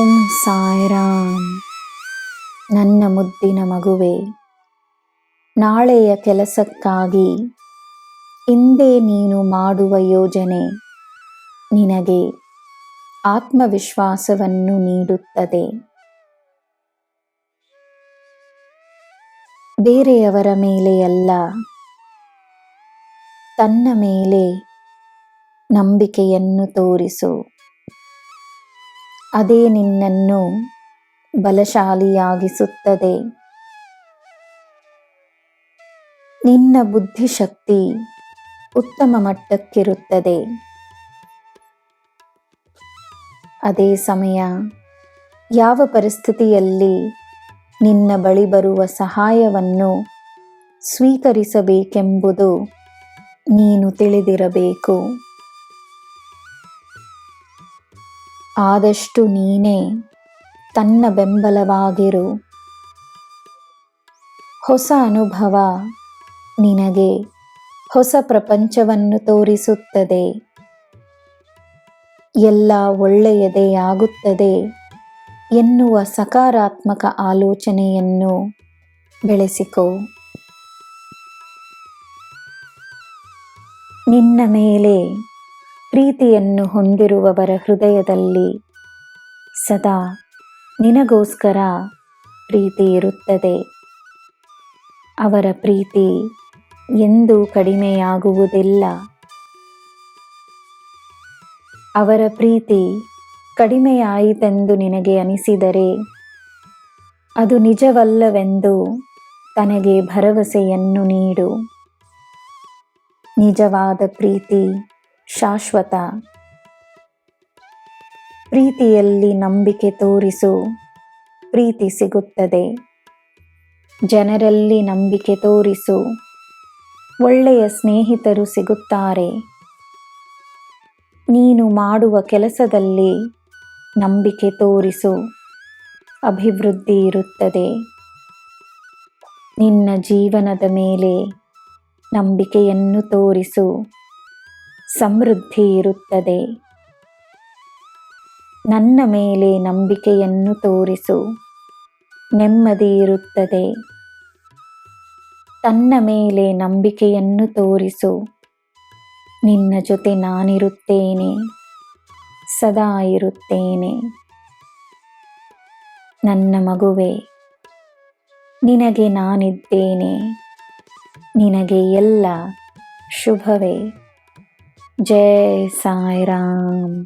ಓಂ ಸಾಯಿರಾಮ್. ನನ್ನ ಮುದ್ದಿನ ಮಗುವೆ, ನಾಳೆಯ ಕೆಲಸಕ್ಕಾಗಿ ಇಂದೇ ನೀನು ಮಾಡುವ ಯೋಜನೆ ನಿನಗೆ ಆತ್ಮವಿಶ್ವಾಸವನ್ನು ನೀಡುತ್ತದೆ. ಬೇರೆಯವರ ಮೇಲೆ ಅಲ್ಲ, ತನ್ನ ಮೇಲೆ ನಂಬಿಕೆಯನ್ನು ತೋರಿಸು. ಅದೇ ನಿನ್ನನ್ನು ಬಲಶಾಲಿಯಾಗಿಸುತ್ತದೆ. ನಿನ್ನ ಬುದ್ಧಿಶಕ್ತಿ ಉತ್ತಮ ಮಟ್ಟಕ್ಕಿರುತ್ತದೆ. ಅದೇ ಸಮಯ ಯಾವ ಪರಿಸ್ಥಿತಿಯಲ್ಲಿ ನಿನ್ನ ಬಳಿ ಬರುವ ಸಹಾಯವನ್ನು ಸ್ವೀಕರಿಸಬೇಕೆಂಬುದು ನೀನು ತಿಳಿದಿರಬೇಕು. ಆದಷ್ಟು ನೀನೇ ತನ್ನ ಬೆಂಬಲವಾಗಿರು. ಹೊಸ ಅನುಭವ ನಿನಗೆ ಹೊಸ ಪ್ರಪಂಚವನ್ನು ತೋರಿಸುತ್ತದೆ. ಎಲ್ಲ ಒಳ್ಳೆಯದೇ ಆಗುತ್ತದೆ ಎನ್ನುವ ಸಕಾರಾತ್ಮಕ ಆಲೋಚನೆಯನ್ನು ಬೆಳೆಸಿಕೋ. ನಿನ್ನ ಮೇಲೆ ಪ್ರೀತಿಯನ್ನು ಹೊಂದಿರುವವರ ಹೃದಯದಲ್ಲಿ ಸದಾ ನಿನಗೋಸ್ಕರ ಪ್ರೀತಿ ಇರುತ್ತದೆ. ಅವರ ಪ್ರೀತಿ ಎಂದೂ ಕಡಿಮೆಯಾಗುವುದಿಲ್ಲ. ಅವರ ಪ್ರೀತಿ ಕಡಿಮೆಯಾಯಿತೆಂದು ನಿನಗೆ ಅನಿಸಿದರೆ ಅದು ನಿಜವಲ್ಲವೆಂದು ತನಗೆ ಭರವಸೆಯನ್ನು ನೀಡು. ನಿಜವಾದ ಪ್ರೀತಿ ಶಾಶ್ವತ. ಪ್ರೀತಿಯಲ್ಲಿ ನಂಬಿಕೆ ತೋರಿಸು, ಪ್ರೀತಿ ಸಿಗುತ್ತದೆ. ಜನರಲ್ಲಿ ನಂಬಿಕೆ ತೋರಿಸು, ಒಳ್ಳೆಯ ಸ್ನೇಹಿತರು ಸಿಗುತ್ತಾರೆ. ನೀನು ಮಾಡುವ ಕೆಲಸದಲ್ಲಿ ನಂಬಿಕೆ ತೋರಿಸು, ಅಭಿವೃದ್ಧಿ ಇರುತ್ತದೆ. ನಿನ್ನ ಜೀವನದ ಮೇಲೆ ನಂಬಿಕೆಯನ್ನು ತೋರಿಸು. ಸಮೃದ್ಧಿ ಇರುತ್ತದೆ. ನನ್ನ ಮೇಲೆ ನಂಬಿಕೆಯನ್ನು ತೋರಿಸು. ನೆಮ್ಮದಿ ಇರುತ್ತದೆ. ತನ್ನ ಮೇಲೆ ನಂಬಿಕೆಯನ್ನು ತೋರಿಸು. ನಿನ್ನ ಜೊತೆ ನಾನಿರುತ್ತೇನೆ. ಸದಾ ಇರುತ್ತೇನೆ. ನನ್ನ ಮಗುವೆ, ನಿನಗೆ ನಾನಿದ್ದೇನೆ. ನಿನಗೆ ಎಲ್ಲ ಶುಭವೇ. जय साईराम.